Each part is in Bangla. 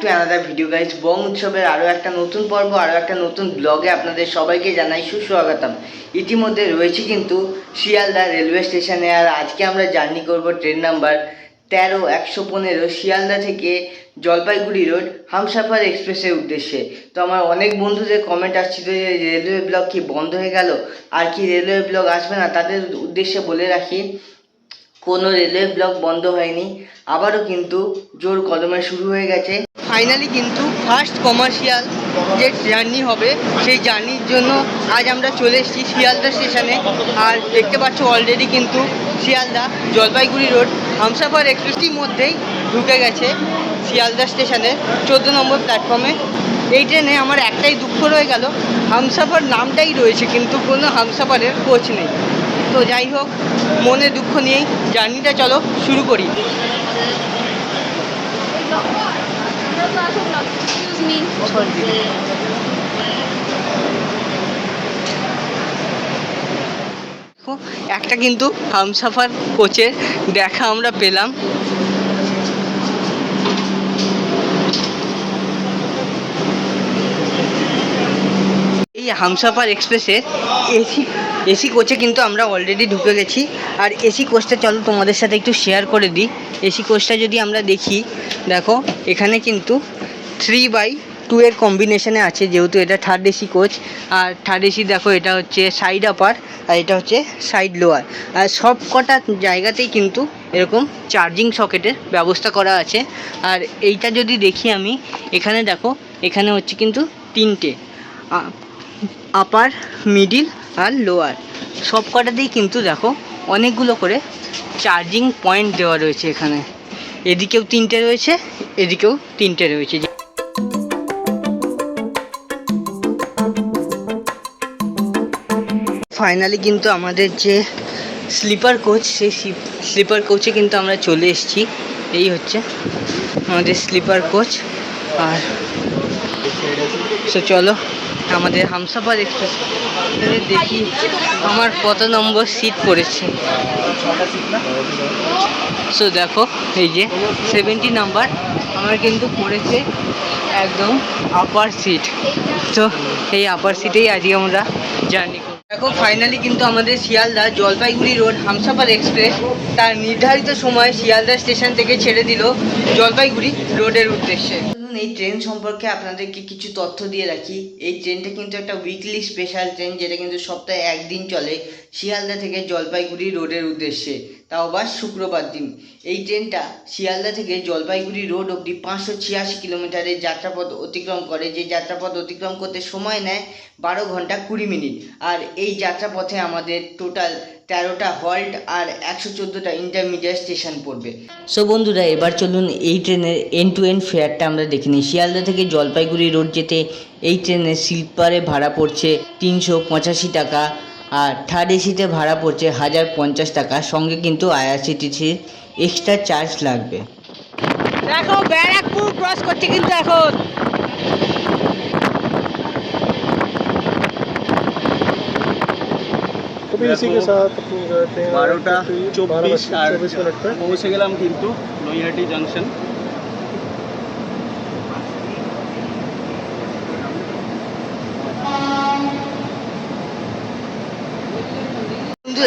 To another video guys Bong উৎসবের আরও একটা নতুন পর্ব আরও একটা নতুন ব্লগে আপনাদের সবাইকে জানাই সুস্বাগতম। ইতিমধ্যে রয়েছি কিন্তু শিয়ালদা রেলওয়ে স্টেশনে, আর আজকে আমরা জার্নি করব ট্রেন নাম্বার তেরো, একশো পনেরো, শিয়ালদা থেকে জলপাইগুড়ি রোড, হামসাফার এক্সপ্রেসের উদ্দেশ্যে। তো আমার অনেক বন্ধুদের কমেন্ট আসছিল যে, রেলওয়ে ব্লগ কি বন্ধ হয়ে গেল? আর কি রেলওয়ে ব্লগ আসবে না? তাদের উদ্দেশ্যে বলে রাখি, কোনো রেলওয়ে ব্লক বন্ধ হয়নি। আবারও কিন্তু জোর কদমে শুরু হয়ে গেছে। ফাইনালি কিন্তু ফার্স্ট কমার্শিয়াল যে জার্নি হবে, সেই জার্নির জন্য আজ আমরা চলে এসেছি শিয়ালদা স্টেশনে। আর দেখতে পাচ্ছ অলরেডি কিন্তু শিয়ালদা জলপাইগুড়ি রোড হামসাফার এক্সপ্রেসটির মধ্যেই ঢুকে গেছে শিয়ালদা স্টেশনে, চোদ্দ নম্বর প্ল্যাটফর্মে এই ট্রেনে আমার একটাই দুঃখ রয়ে গেল, হামসাফার নামটাই রয়েছে কিন্তু কোনো হামসাফারের কোচ নেই। তো যাই হোক, মনে দুঃখ নিয়েই জার্নিটা চলো শুরু করি। একটা কিন্তু হামসাফার কোচের দেখা আমরা পেলাম। এই হামসাফার এক্সপ্রেসের এসি এসি কোচে কিন্তু আমরা অলরেডি ঢুকে গেছি। আর এসি কোচটা চলো তোমাদের সাথে একটু শেয়ার করে দিই। এসি কোচটা যদি আমরা দেখি, দেখো, এখানে কিন্তু থ্রি বাই টু এর কম্বিনেশনে আছে, যেহেতু এটা থার্ড এসি কোচ আর থার্ড এসি দেখো, এটা হচ্ছে সাইড আপার আর এটা হচ্ছে সাইড লোয়ার আর সব কটা জায়গাতেই কিন্তু এরকম চার্জিং সকেটের ব্যবস্থা করা আছে। আর এইটা যদি দেখি আমি, এখানে দেখো, এখানে হচ্ছে কিন্তু তিনটে। আপার মিডিল আর লোয়ার সব কটাতেই কিন্তু দেখো অনেকগুলো করে চার্জিং পয়েন্ট দেওয়া রয়েছে এখানে। এদিকেও তিনটে রয়েছে, এদিকেও তিনটে রয়েছে। ফাইনালি কিন্তু আমাদের যে স্লিপার কোচ সেই স্লিপার কোচে কিন্তু আমরা চলে এসেছি। এই হচ্ছে আমাদের স্লিপার কোচ আর সো চলো আমাদের হামসাফার এক্সপ্রেস দেখি আমার কত নম্বর সিট পড়েছে। সো দেখো, এই যে সেভেন্টি নাম্বার আমার কিন্তু পড়েছে একদম আপার সিট তো এই আপার সিটেই আজকে আমরা জার্নি দেখো ফাইনালি কিন্তু আমাদের শিয়ালদা জলপাইগুড়ি রোড হামসাফার এক্সপ্রেস, তার নির্ধারিত সময় শিয়ালদা স্টেশন থেকে ছেড়ে দিল জলপাইগুড়ি রোডের উদ্দেশ্যে। শুনুন এই ট্রেন সম্পর্কে আপনাদেরকে কিছু তথ্য দিয়ে রাখি। এই ট্রেনটা কিন্তু একটা উইকলি স্পেশাল ট্রেন যেটা কিন্তু সপ্তাহে একদিন চলে শিয়ালদা থেকে জলপাইগুড়ি রোডের উদ্দেশ্যে। তাও আবার শুক্রবার দিন। এই ট্রেনটা শিয়ালদা থেকে জলপাইগুড়ি রোড অবধি পাঁচশো ছিয়াশি কিলোমিটারের যাত্রাপথ অতিক্রম করে। যে যাত্রাপথ অতিক্রম করতে সময় নেয় বারো ঘণ্টা কুড়ি মিনিট। আর এই যাত্রাপথে আমাদের টোটাল তেরোটা হল্ট আর একশো চোদ্দোটা ইন্টারমিডিয়েট স্টেশন পড়বে। সো বন্ধুরা, এবার চলুন এই ট্রেনের এন টু এন ফেয়ারটা আমরা দেখে নিই। শিয়ালদা থেকে জলপাইগুড়ি রোড যেতে এই ট্রেনের স্লিপারে ভাড়া পড়ছে তিনশো পঁচাশি টাকা। আর থার্ড এসিতে ভাড়া পড়ছে হাজার পঞ্চাশ টাকা। সঙ্গে কিন্তু আইআরসিটিসি এক্সট্রা চার্জ লাগবে। দেখো ব্যারাকপুর ক্রস করছে কিন্তু এখন। বারোটা চব্বিশ আর পৌঁছে গেলাম কিন্তু নৈহাটি জংশন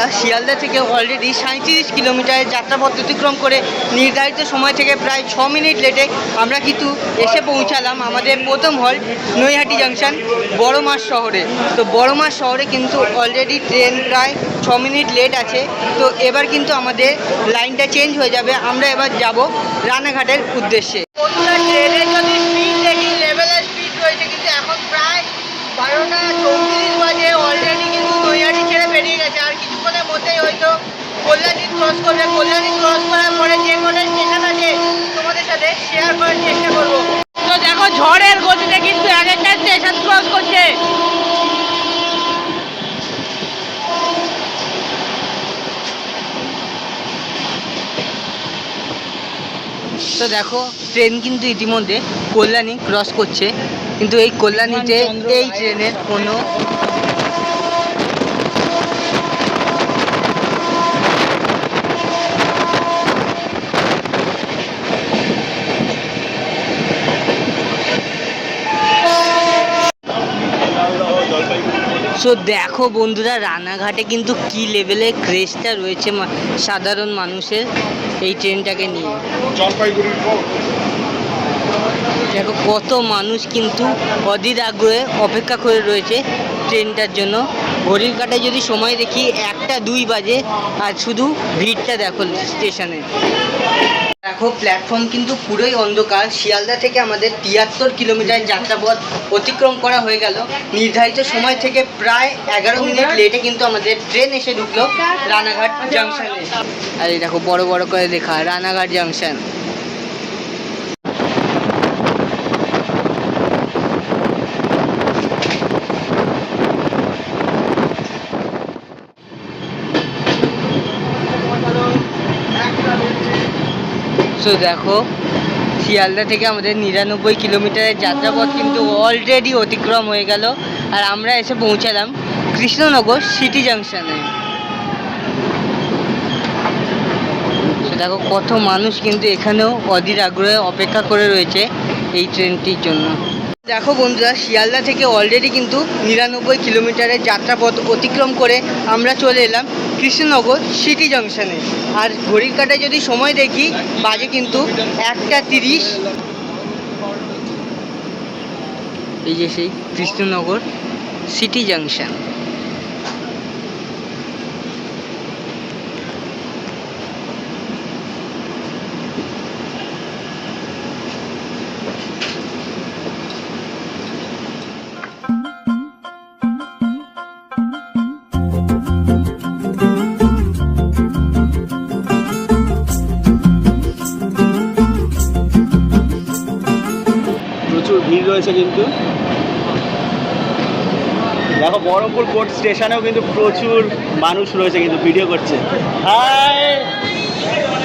বন্ধুরা শিয়ালদা থেকে অলরেডি সাঁত্রিশ কিলোমিটারের যাত্রাপথ অতিক্রম করে নির্ধারিত সময় থেকে প্রায় ছ মিনিট লেটে আমরা কিন্তু এসে পৌঁছালাম আমাদের প্রথম হল নৈহাটি জাংশন বড় মাস শহরে। তো বড় মাস শহরে কিন্তু অলরেডি ট্রেন প্রায় ছ মিনিট লেট আছে। তো এবার কিন্তু আমাদের লাইনটা চেঞ্জ হয়ে যাবে। আমরা এবার যাব রানাঘাটের উদ্দেশ্যে। ঝড়ের গতিতে কিন্তু একটা ক্রস করছে। তো দেখো ট্রেন কিন্তু ইতিমধ্যে কল্যাণী ক্রস করছে। কিন্তু এই কল্যাণীতে এই ট্রেনের কোনো সো দেখো বন্ধুরা রানাঘাটে কিন্তু কি লেভেলের ক্রেজটা রয়েছে মা- সাধারণ মানুষের এই ট্রেনটাকে নিয়ে। দেখো কত মানুষ কিন্তু অধীর আগ্রহে অপেক্ষা করে রয়েছে ট্রেনটার জন্য। ঘড়ির কাটায় যদি সময় দেখি একটা দুই বাজে আর শুধু ভিড়টা দেখো স্টেশনে দেখো প্ল্যাটফর্ম কিন্তু পুরোই অন্ধকার। শিয়ালদা থেকে আমাদের তিয়াত্তর কিলোমিটার যাত্রাপথ অতিক্রম করা হয়ে গেল। নির্ধারিত সময় থেকে প্রায় এগারো মিনিট লেটে কিন্তু আমাদের ট্রেন এসে ঢুকলো রানাঘাট জাংশনে আর এই দেখো, বড় বড় করে দেখা রানাঘাট জাংশন সো দেখো, শিয়ালদা থেকে আমাদের নিরানব্বই কিলোমিটারের যাত্রাপথ কিন্তু অলরেডি অতিক্রম হয়ে গেল। আর আমরা এসে পৌঁছালাম কৃষ্ণনগর সিটি জাংশনে দেখো, কত মানুষ কিন্তু এখানেও অধীর আগ্রহে অপেক্ষা করে রয়েছে এই ট্রেনটির জন্য। দেখো বন্ধুরা, শিয়ালদা থেকে অলরেডি কিন্তু নিরানব্বই কিলোমিটারের যাত্রাপথ অতিক্রম করে আমরা চলে এলাম কৃষ্ণনগর সিটি জংশনে আর ঘড়ির কাটায় যদি সময় দেখি, বাজে কিন্তু একটা তিরিশ। এই যে সেই কৃষ্ণনগর সিটি জাংশন রয়েছে কিন্তু। দেখো বহরমপুর কোর্ট স্টেশনেও কিন্তু প্রচুর মানুষ রয়েছে কিন্তু ভিডিও করছে। হাই!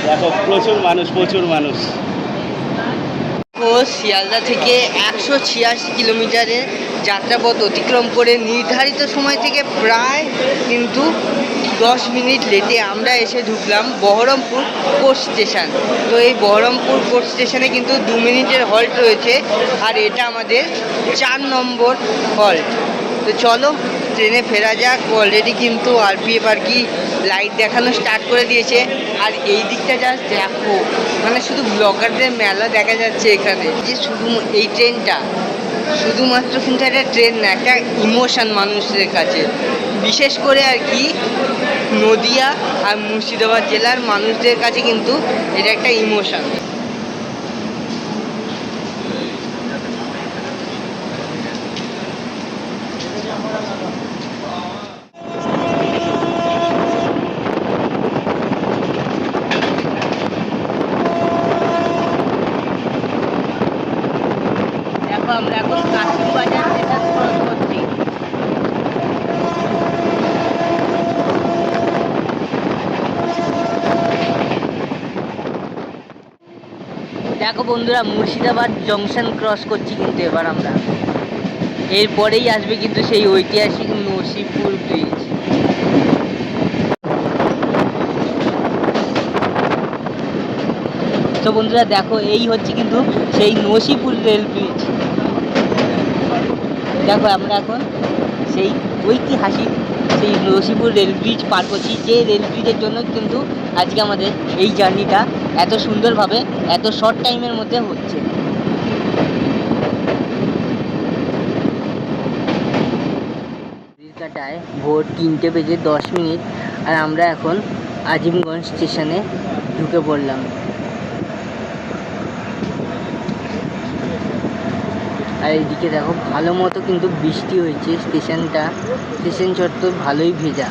দেখো প্রচুর মানুষ প্রচুর মানুষ। শিয়ালদা থেকে একশো ছিয়াশি কিলোমিটারের যাত্রাপথ অতিক্রম করে নির্ধারিত সময় থেকে প্রায় কিন্তু দশ মিনিট লেটে আমরা এসে ঢুকলাম বহরমপুর কোর্ট স্টেশন। তো এই বহরমপুর কোর্ট স্টেশনে কিন্তু দু মিনিটের হল্ট রয়েছে আর এটা আমাদের চার নম্বর হল্ট তো চলো, ট্রেনে ফেরা যাক। অলরেডি কিন্তু আরপিএফ আর কি লাইট দেখানো স্টার্ট করে দিয়েছে। আর এই দিকটা জাস্ট দেখো মানে শুধু ব্লগারদের মেলা দেখা যাচ্ছে এখানে। যে শুধু এই ট্রেনটা, শুধুমাত্র কিন্তু একটা ট্রেন না, একটা ইমোশন মানুষদের কাছে। বিশেষ করে আর কি নদিয়া আর মুর্শিদাবাদ জেলার মানুষদের কাছে কিন্তু এটা একটা ইমোশন দেখো আমরা এখন কাশিম বাজার স্টেশন ক্রস করছি দেখো বন্ধুরা মুর্শিদাবাদ জংশন ক্রস করছি কিন্তু এবার আমরা। এরপরেই আসবে কিন্তু সেই ঐতিহাসিক নসিপুর ব্রিজ তো বন্ধুরা দেখো, এই হচ্ছে কিন্তু সেই নসিপুর রেল ব্রিজ দেখো আমরা এখন সেই ঐতিহাসিক সেই নসিপুর রেল ব্রিজ পার করছি। যে রেল ব্রিজের জন্য কিন্তু আজকে আমাদের এই জার্নিটা এত সুন্দরভাবে, এত শর্ট টাইমের মধ্যে হচ্ছে। কাটায় ভোর তিনটে বেজে দশ মিনিট, আর আমরা এখন আজিমগঞ্জ স্টেশনে ঢুকে পড়লাম। আর এইদিকে দেখো ভালো মতো কিন্তু বৃষ্টি হয়েছে স্টেশনটা। স্টেশন চত্বর ভালোই ভেজা।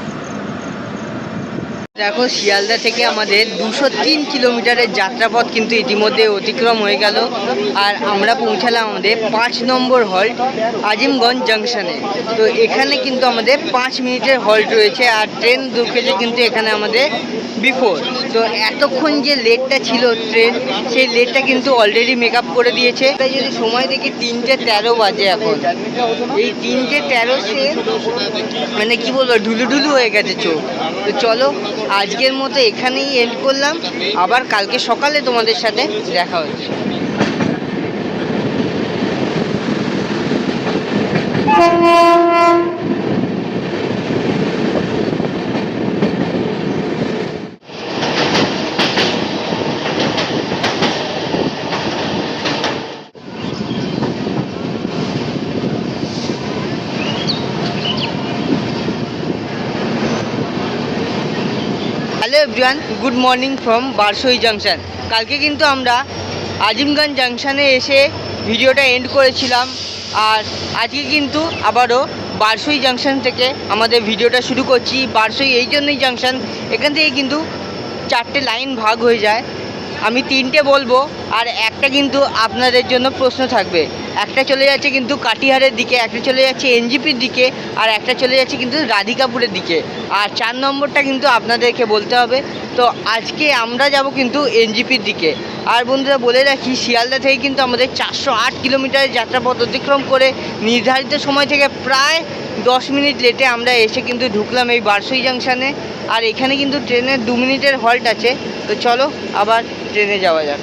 দেখো, শিয়ালদা থেকে আমাদের দুশো তিন কিলোমিটারের যাত্রাপথ কিন্তু ইতিমধ্যে অতিক্রম হয়ে গেল। আর আমরা পৌঁছালাম আমাদের পাঁচ নম্বর হল্ট, আজিমগঞ্জ জাংশনে। তো এখানে কিন্তু আমাদের পাঁচ মিনিটের হল্ট রয়েছে, আর ট্রেন ঢুকেছে কিন্তু এখানে আমাদের বিফোর। তো এতক্ষণ যে লেটটা ছিল ট্রেন, সেই লেটটা কিন্তু অলরেডি মেক আপ করে দিয়েছে। তাই যদি সময় দেখি, তিনটে তেরো বাজে এখন। এই তিনটে তেরো সে মানে কি বলব ঢুলু ঢুলু হয়ে গেছে চোখ। তো চলো আজকের মতো এখানেই এন্ড করলাম। আবার কালকে সকালে তোমাদের সাথে দেখা হচ্ছে। Hello everyone good morning from Barsoi junction কালকে কিন্তু আমরা আজিমগঞ্জ জাংশনে এসে ভিডিওটা এন্ড করেছিলাম আর আজকে কিন্তু আবারও বারসই জাংশন থেকে আমাদের ভিডিওটা শুরু করছি। বারসই এই জন্যই জাংশন এখান থেকে কিন্তু চারটে লাইন ভাগ হয়ে যায়। আমি তিনটে বলব আর একটা কিন্তু আপনাদের জন্য প্রশ্ন থাকবে। একটা চলে যাচ্ছে কিন্তু কাটিহারের দিকে, একটা চলে যাচ্ছে এনজিপির দিকে, আর একটা চলে যাচ্ছে কিন্তু রাধিকাপুরের দিকে। আর চার নম্বরটা কিন্তু আপনাদেরকে বলতে হবে। তো আজকে আমরা যাব কিন্তু এনজিপির দিকে। আর বন্ধুরা বলে রাখি, শিয়ালদা থেকে কিন্তু আমাদের চারশো আট কিলোমিটারের যাত্রাপথ অতিক্রম করে নির্ধারিত সময় থেকে প্রায় দশ মিনিট লেটে আমরা এসে কিন্তু ঢুকলাম এই বারসই জাংশনে। আর এখানে কিন্তু ট্রেনের দু মিনিটের হল্ট আছে। তো চলো আবার ট্রেনে যাওয়া যাক।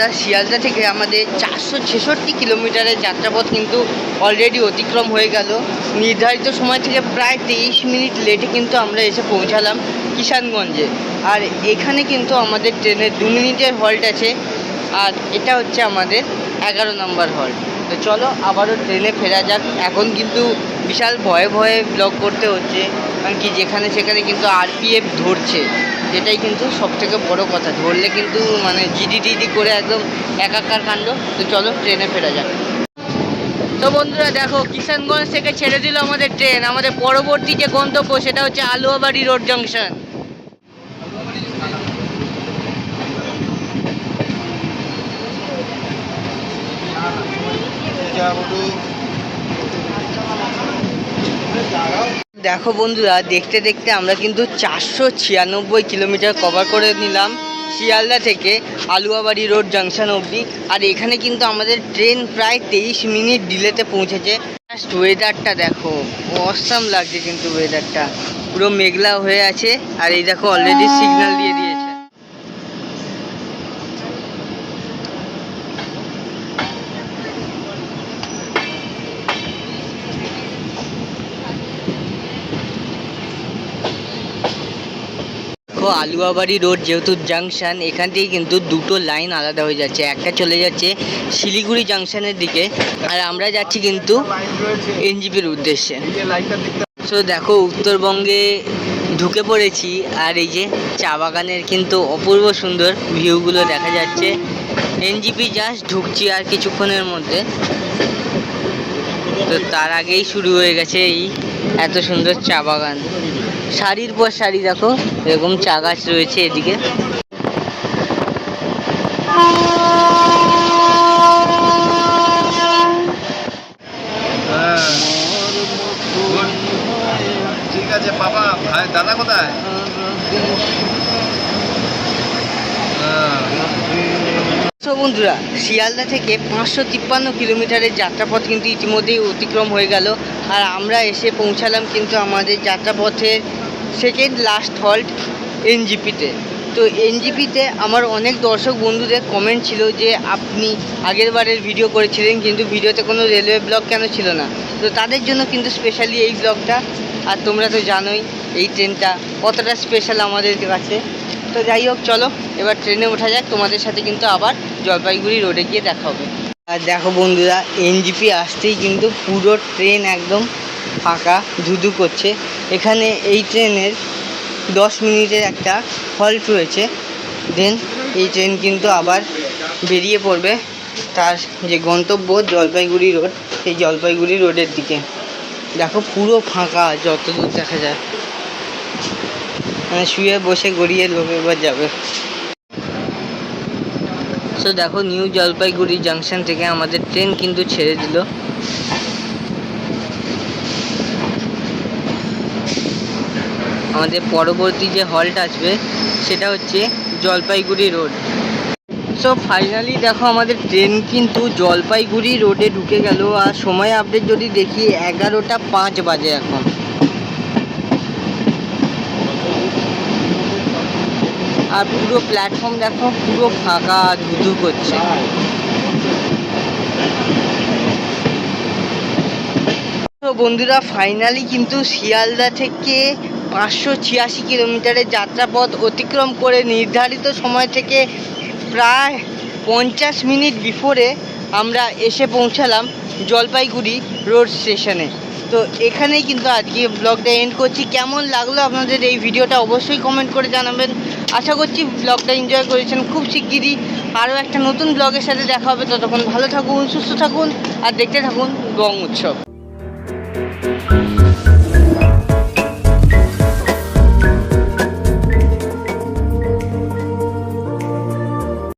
বন্ধুরা শিয়ালদা থেকে আমাদের চারশো ছেষট্টি কিলোমিটারের যাত্রাপথ কিন্তু অলরেডি অতিক্রম হয়ে গেল। নির্ধারিত সময় থেকে প্রায় তেইশ মিনিট লেটে কিন্তু আমরা এসে পৌঁছালাম কিষানগঞ্জে। আর এখানে কিন্তু আমাদের ট্রেনের দু মিনিটের হল্ট আছে। আর এটা হচ্ছে আমাদের এগারো নম্বর হল্ট তো চলো, আবারও ট্রেনে ফেরা যাক। এখন কিন্তু বিশাল ভয়ে ভয়ে ব্লগ করতে হচ্ছে। কারণ কি, যেখানে সেখানে কিন্তু আরপিএফ ধরছে। এটাই কিন্তু সব থেকে বড় কথা। ধরলে কিন্তু মানে জিডি টিডি করে একদম একাকার কাণ্ড। তো চলো ট্রেনে ফেরা যাক। তো বন্ধুরা, দেখো, কিষানগঞ্জ থেকে ছেড়ে দিল আমাদের ট্রেন আমাদের পরবর্তী যে গন্তব্য, সেটা হচ্ছে আলুয়াবাড়ি রোড জংশন দেখো বন্ধুরা, দেখতে দেখতে আমরা কিন্তু চারশো ছিয়ানব্বই কিলোমিটার কভার করে নিলাম শিয়ালদা থেকে আলুয়াবাড়ি রোড জাংশন অবধি। আর এখানে কিন্তু আমাদের ট্রেন প্রায় তেইশ মিনিট ডিলেতে পৌঁছেছে। জাস্ট ওয়েদারটা দেখো অসাম লাগছে কিন্তু ওয়েদারটা পুরো মেঘলা হয়ে আছে, আর এই দেখো অলরেডি সিগন্যাল দিয়ে দিয়েছে। দেখো আলুয়াবাড়ি রোড যেহেতু জাংশন এখান থেকে কিন্তু দুটো লাইন আলাদা হয়ে যাচ্ছে। একটা চলে যাচ্ছে শিলিগুড়ি জাংশনের দিকে, আর আমরা যাচ্ছি কিন্তু এনজিপির উদ্দেশ্যে। সো দেখো, উত্তরবঙ্গে ঢুকে পড়েছি, আর এই যে চা বাগানের কিন্তু অপূর্ব সুন্দর ভিউগুলো দেখা যাচ্ছে। এনজিপি জাস্ট ঢুকছি আর কিছুক্ষণের মধ্যে। তো তার আগেই শুরু হয়ে গেছে এই এত সুন্দর চা বাগান। সারির পর সারি দেখো এরকম চা গাছ রয়েছে এদিকে। ঠিক আছে বাবা ভাই দাদা কোথায়? তো বন্ধুরা, শিয়ালদা থেকে পাঁচশো তিপ্পান্ন কিলোমিটারের যাত্রাপথ কিন্তু ইতিমধ্যেই অতিক্রম হয়ে গেল। আর আমরা এসে পৌঁছালাম কিন্তু আমাদের যাত্রাপথের সেকেন্ড লাস্ট হল্ট এনজিপিতে। তো এনজিপিতে আমার অনেক দর্শক বন্ধুদের কমেন্ট ছিল যে, আপনি আগের বারের ভিডিও করেছিলেন কিন্তু ভিডিওতে কোনো রেলওয়ে ব্লগ কেন ছিল না? তো তাদের জন্য কিন্তু স্পেশালি এই ব্লগটা আর তোমরা তো জানোই, এই ট্রেনটা কতটা স্পেশাল আমাদের কাছে। তো যাই হোক, চলো, এবার ট্রেনে ওঠা যাক। তোমাদের সাথে কিন্তু আবার জলপাইগুড়ি রোডে গিয়ে দেখা হবে। আর দেখো বন্ধুরা, এনজিপি আসতেই কিন্তু পুরো ট্রেন একদম ফাঁকা ধুধু করছে। এখানে এই ট্রেনের দশ মিনিটের একটা হল্ট রয়েছে। দেন এই ট্রেন কিন্তু আবার বেরিয়ে পড়বে তার যে গন্তব্য জলপাইগুড়ি রোড সেই জলপাইগুড়ি রোডের দিকে। দেখো পুরো ফাঁকা যত দূর দেখা যায়। শুয়ে বসে গড়িয়ে লোক এবার যাবে। তো দেখো, নিউ জলপাইগুড়ি জাংশন থেকে আমাদের ট্রেন কিন্তু ছেড়ে দিল। আমাদের পরবর্তী যে হল্ট আসবে, সেটা হচ্ছে জলপাইগুড়ি রোড সো ফাইনালি দেখো, আমাদের ট্রেন কিন্তু জলপাইগুড়ি রোডে ঢুকে গেল। আর সময় আপডেট যদি দেখি, এগারোটা পাঁচ বাজে এখন। আর পুরো প্ল্যাটফর্ম দেখো, পুরো ফাঁকা ধুধু করছে। তো বন্ধুরা ফাইনালি কিন্তু শিয়ালদা থেকে পাঁচশো ছিয়াশি কিলোমিটারের যাত্রাপথ অতিক্রম করে নির্ধারিত সময় থেকে প্রায় পঞ্চাশ মিনিট বিফোরে আমরা এসে পৌঁছালাম জলপাইগুড়ি রোড স্টেশনে। তো এখানেই কিন্তু আজকে ব্লগটা এন্ড করছি। কেমন লাগল আপনাদের এই ভিডিওটা অবশ্যই কমেন্ট করে জানাবেন। আশা করছি ব্লগটা এনজয় করেছেন খুব শিগগিরই। আরও একটা নতুন ব্লগের সাথে দেখা হবে। ততক্ষণ ভালো থাকুন, সুস্থ থাকুন, আর দেখতে থাকুন গং উৎসব।